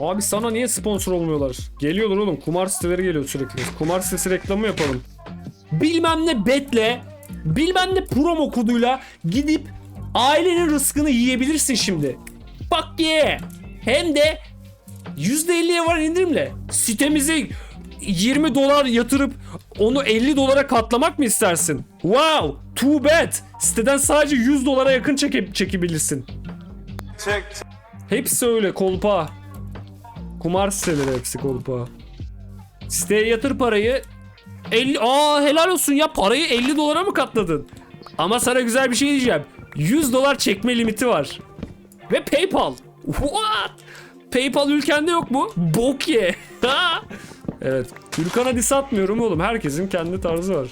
Abi sana niye sponsor olmuyorlar? Geliyorlar oğlum. Kumar siteleri geliyor sürekli. Kumar sitesi reklamı yapalım. Bilmem ne betle, bilmem ne promo koduyla gidip ailenin rızkını yiyebilirsin şimdi. Bak ye. Hem de %50'ye var indirimle. Sitemize 20 dolar yatırıp onu 50 dolara katlamak mı istersin? Wow, too bad. Siteden sadece 100 dolara yakın çeke çekebilirsin. Check. Hepsi öyle kolpa. Kumar siteleri hepsi kolpa. Siteye yatır parayı. 50 Aa helal olsun ya parayı 50 dolara mı katladın? Ama sana güzel bir şey diyeceğim. 100 dolar çekme limiti var. Ve PayPal. What? PayPal ülkende yok mu? Bok ye. Evet. Gürkan'a diss atmıyorum oğlum. Herkesin kendi tarzı var.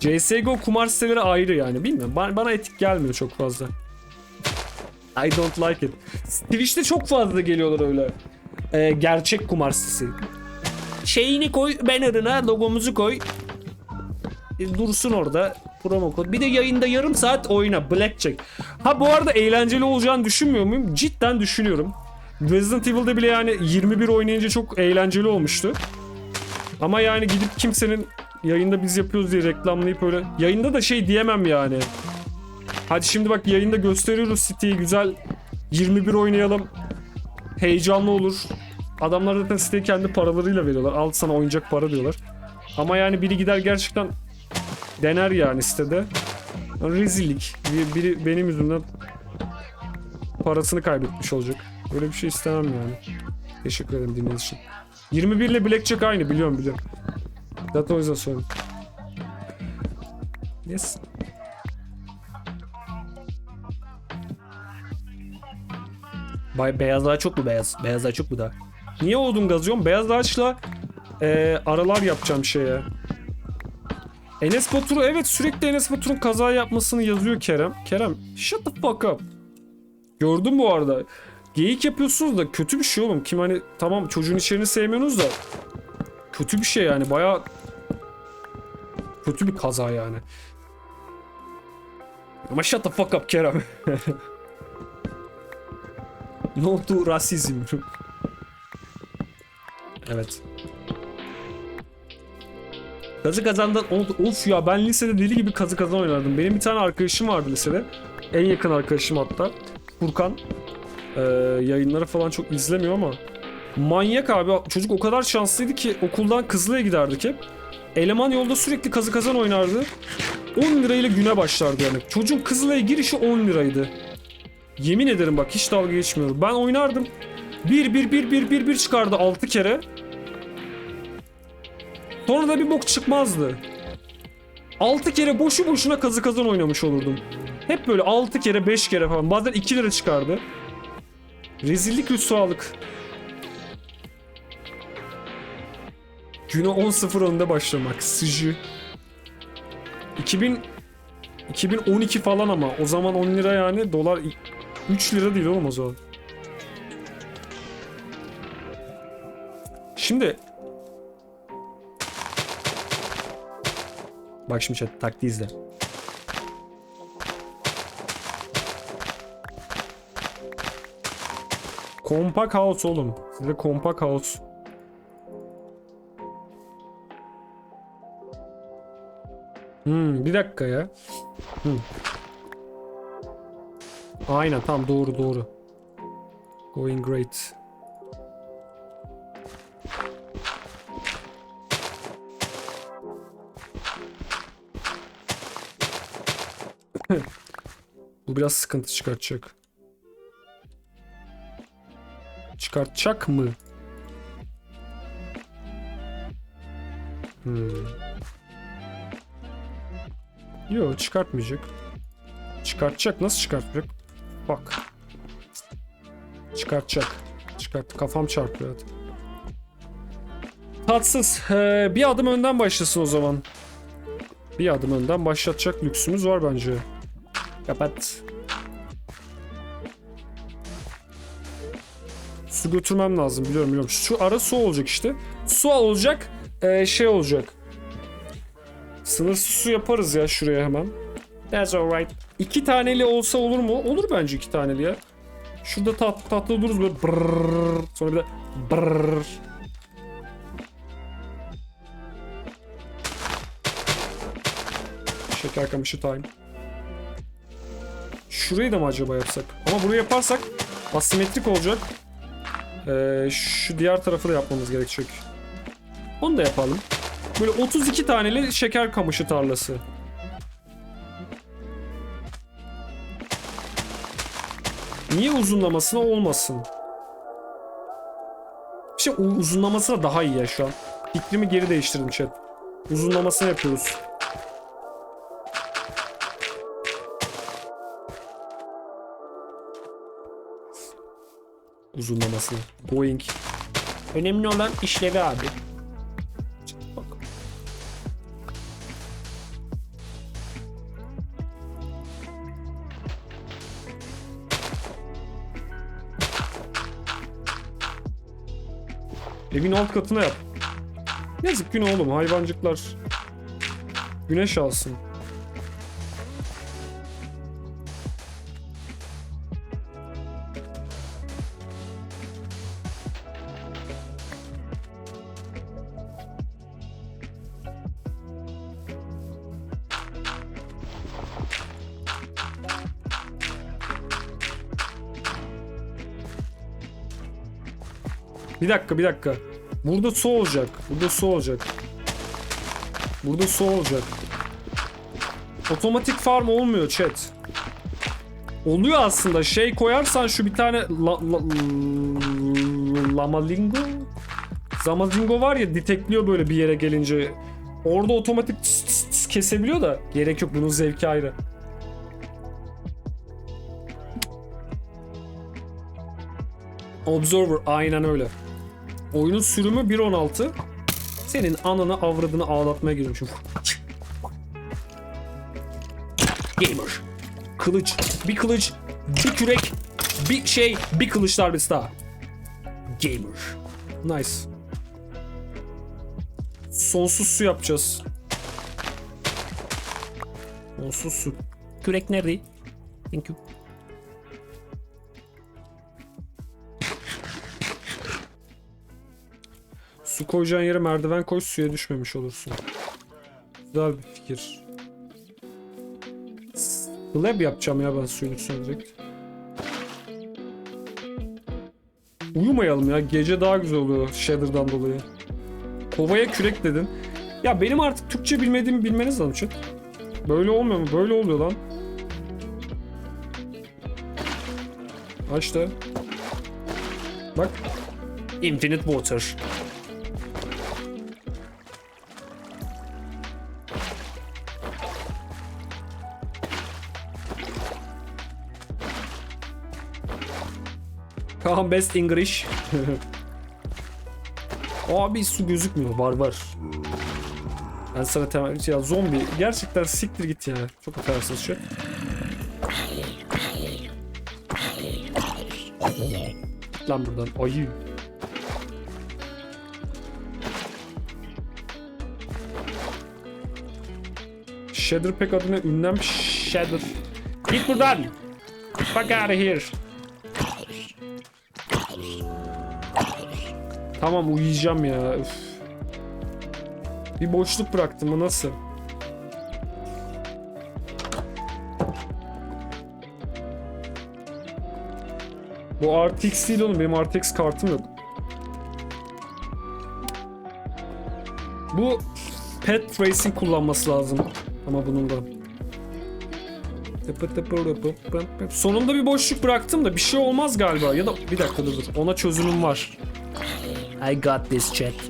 CSGO kumar siteleri ayrı yani. Bilmiyorum. Ba- Bana etik gelmiyor çok fazla. I don't like it. Twitch'te çok fazla geliyorlar öyle. Ee, gerçek kumar sitesi. Şeyini koy, banner'ına logomuzu koy. E, dursun orada. Promo kod. Bir de yayında yarım saat oyna. Blackjack. Ha bu arada eğlenceli olacağını düşünmüyor muyum? Cidden düşünüyorum. Resident Evil'da bile yani 21 oynayınca çok eğlenceli olmuştu. Ama yani gidip kimsenin yayında biz yapıyoruz diye reklamlayıp öyle. Yayında da şey diyemem yani. Hadi şimdi bak yayında gösteriyoruz City'yi güzel 21 oynayalım. Heyecanlı olur. Adamlar zaten siteyi kendi paralarıyla veriyorlar. Al sana oyuncak para diyorlar. Ama yani biri gider gerçekten dener yani sitede. Rezillik. Bir- Biri benim yüzümden parasını kaybetmiş olacak. Böyle bir şey istemem yani. Teşekkür ederim dinlediğiniz için. 21 ile Blackjack aynı biliyorum biliyorum. Zaten o yüzden söyledim. Yes. Bay beyaz daha çok mu beyaz? Beyaz daha çok mu da? Niye odun gazıyorum? Beyaz ağaçla e, aralar yapacağım şeye. Enes Batur'u evet sürekli Enes Batur'un kaza yapmasını yazıyor Kerem. Kerem shut the fuck up. Gördüm bu arada. Geyik yapıyorsunuz da kötü bir şey oğlum. Kim hani tamam çocuğun içeriğini sevmiyorsunuz da kötü bir şey yani baya kötü bir kaza yani. Ama shut the fuck up Kerem. No to rasizm. evet. Kazı kazandan of ya ben lisede deli gibi kazı kazan oynardım. Benim bir tane arkadaşım vardı lisede. En yakın arkadaşım hatta. Furkan. Ee, yayınları falan çok izlemiyor ama. Manyak abi. Çocuk o kadar şanslıydı ki okuldan Kızılay'a giderdik hep. Eleman yolda sürekli kazı kazan oynardı. 10 lirayla güne başlardı yani. Çocuğun Kızılay'a girişi 10 liraydı. Yemin ederim bak hiç dalga geçmiyorum. Ben oynardım. 1 1 1 1 1 1 çıkardı 6 kere. Sonra da bir bok çıkmazdı. 6 kere boşu boşuna kazı kazan oynamış olurdum. Hep böyle 6 kere 5 kere falan. Bazen 2 lira çıkardı. Rezillik rüsvalık. Güne 10-0 önde başlamak. Sıcı. 2000 2012 falan ama o zaman 10 lira yani dolar 3 lira değil oğlum o zaman. Şimdi Bak şimdi chat taktiği izle. Kompak House oğlum. Size Kompak House. Hmm, bir dakika ya. Hmm. Aynen tam doğru doğru. Going great. Bu biraz sıkıntı çıkartacak. Çıkartacak mı? Hmm. Yok çıkartmayacak. Çıkartacak. Nasıl çıkartacak? Bak. Çıkartacak. Çıkart. Kafam çarpıyor. Tatsız. Ee, bir adım önden başlasın o zaman. Bir adım önden başlatacak lüksümüz var bence. Kapat. Su götürmem lazım biliyorum biliyorum. Şu ara su olacak işte. Su olacak. ee, şey olacak. Sınırsız su yaparız ya şuraya hemen. That's alright. İki taneli olsa olur mu? Olur bence iki taneli ya. Şurada tat, tatlı dururuz böyle brrrr. Sonra bir de brrrr. Şeker kamışı time. Şurayı da mı acaba yapsak? Ama burayı yaparsak asimetrik olacak. Ee, şu diğer tarafı da yapmamız gerekecek. Onu da yapalım. Böyle 32 taneli şeker kamışı tarlası. Niye uzunlamasına olmasın? Bir şey u- uzunlaması da daha iyi ya şu an. Fikrimi geri değiştirdim chat. Uzunlamasını yapıyoruz. Uzunlamasını. Boeing. Önemli olan işlevi abi. Evin alt katına yap. Yazık gün oğlum hayvancıklar. Güneş alsın. Bir dakika bir dakika. Burada su olacak. Burada su olacak. Burada su olacak. Otomatik farm olmuyor chat. Oluyor aslında. Şey koyarsan şu bir tane la, la, lamalingo Zamalingo var ya detekliyor böyle bir yere gelince. Orada otomatik tıs tıs tıs kesebiliyor da gerek yok bunun zevki ayrı. Observer aynen öyle. Oyunun sürümü 1.16. Senin ananı avradını ağlatmaya çünkü. Gamer. Kılıç. Bir kılıç. Bir kürek. Bir şey. Bir kılıç darbesi daha. Gamer. Nice. Sonsuz su yapacağız. Sonsuz su. Kürek nerede? Thank you. Su koyacağın yere merdiven koy suya düşmemiş olursun. Güzel bir fikir. Slab yapacağım ya ben suyun üstüne direkt. Uyumayalım ya gece daha güzel oluyor Shader'dan dolayı. Kovaya kürek dedin. Ya benim artık Türkçe bilmediğimi bilmeniz lazım chat. Böyle olmuyor mu? Böyle oluyor lan. İşte. Bak. Infinite water. Kaan best English. Abi su gözükmüyor. Var. Ben sana temel... Ya zombi. Gerçekten siktir git ya. Çok affedersiniz şu. Lan buradan. Ayı. Shader pek adına ünlem Shader. Git buradan. Fuck out of here. Tamam uyuyacağım ya. Üf. Bir boşluk bıraktım bu nasıl? Bu RTX değil oğlum benim RTX kartım yok. Bu Pet Racing kullanması lazım. Ama bunun da. Sonunda bir boşluk bıraktım da bir şey olmaz galiba. Ya da bir dakika dur dur. Ona çözümüm var. I got this chat.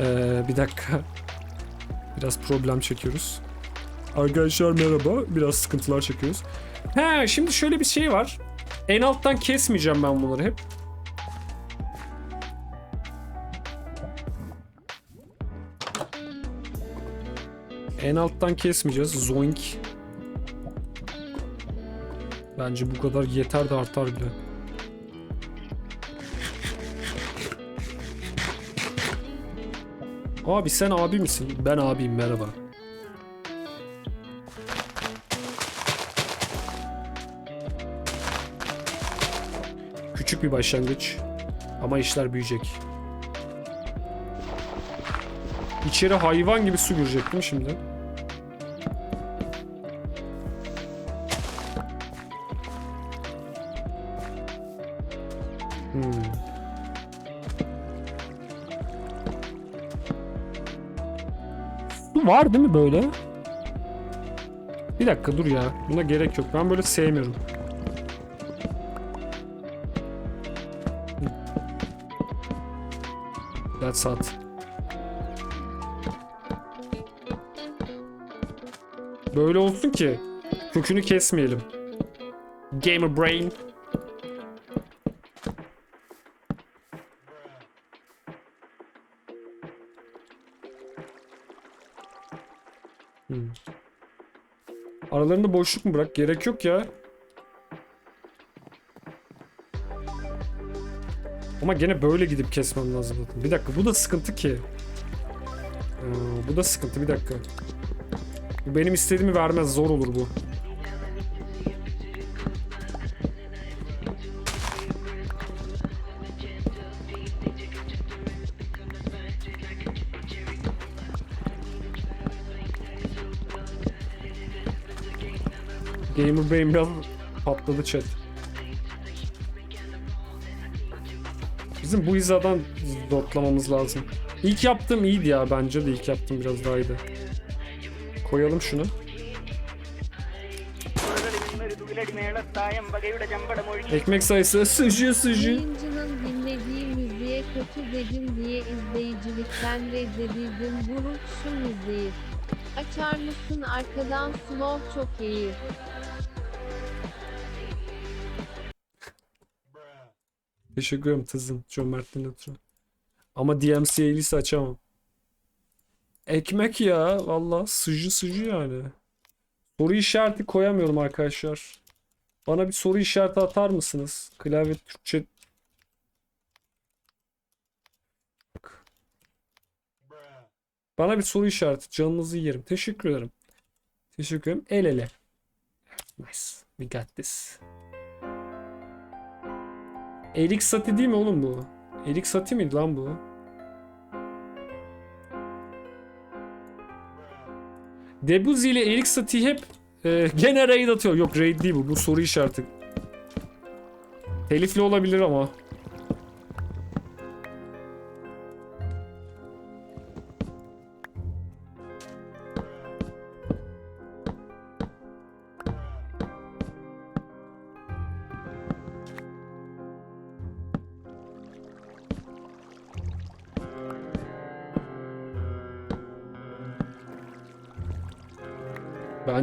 Ee, bir dakika. Biraz problem çekiyoruz. Arkadaşlar merhaba. Biraz sıkıntılar çekiyoruz. He şimdi şöyle bir şey var. En alttan kesmeyeceğim ben bunları hep. En alttan kesmeyeceğiz. Zoink. Bence bu kadar yeter de artar bile. Abi sen abi misin? Ben abiyim merhaba. Küçük bir başlangıç. Ama işler büyüyecek. İçeri hayvan gibi su girecek değil mi şimdi? Hmm. Su var değil mi böyle? Bir dakika dur ya. Buna gerek yok. Ben böyle sevmiyorum. That's hot. Böyle olsun ki kökünü kesmeyelim. Gamer brain. Hmm. Aralarında boşluk mu bırak? Gerek yok ya. Ama gene böyle gidip kesmem lazım. Bir dakika bu da sıkıntı ki. Aa, bu da sıkıntı bir dakika. Bu benim istediğimi vermez zor olur bu. Gamer Brain biraz patladı chat. Bizim bu hizadan dotlamamız lazım. İlk yaptığım iyiydi ya bence de ilk yaptığım biraz daha iyiydi. Koyalım şunu. Ekmek sayısı sıcı sıcı. Yayıncının dinlediği müziğe kötü dedim diye izleyicilikten reddedildim. Buruk şu müziği. Açar mısın arkadan slow çok iyi. Teşekkür ederim Tızın. Cömertliğine ötürü. Ama DMCA lise açamam. Ekmek ya. Valla sıcı sıcı yani. Soru işareti koyamıyorum arkadaşlar. Bana bir soru işareti atar mısınız? Klavye Türkçe... Bana bir soru işareti. Canınızı yerim. Teşekkür ederim. Teşekkür ederim. El ele. Nice. We got this. Erik Sati değil mi oğlum bu? Erik Sati miydi lan bu? Debuzi ile Erik Sati hep e, gene raid atıyor. Yok raid değil bu. Bu soru işareti. Telifli olabilir ama.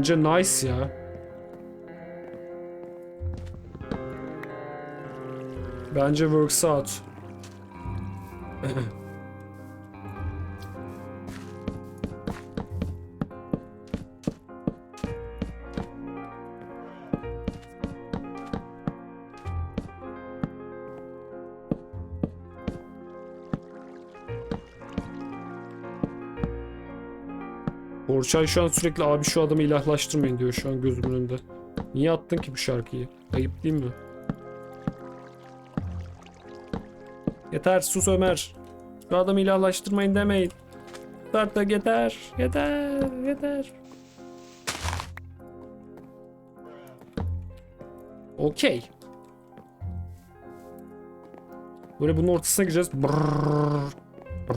Bence nice ya. Bence works out. Orçay şu an sürekli abi şu adamı ilahlaştırmayın diyor şu an gözümün önünde. Niye attın ki bu şarkıyı? Ayıp değil mi? Yeter sus Ömer. Şu adamı ilahlaştırmayın demeyin. Artık yeter. Yeter. Yeter. Okey. Böyle bunun ortasına gireceğiz. Brrrr.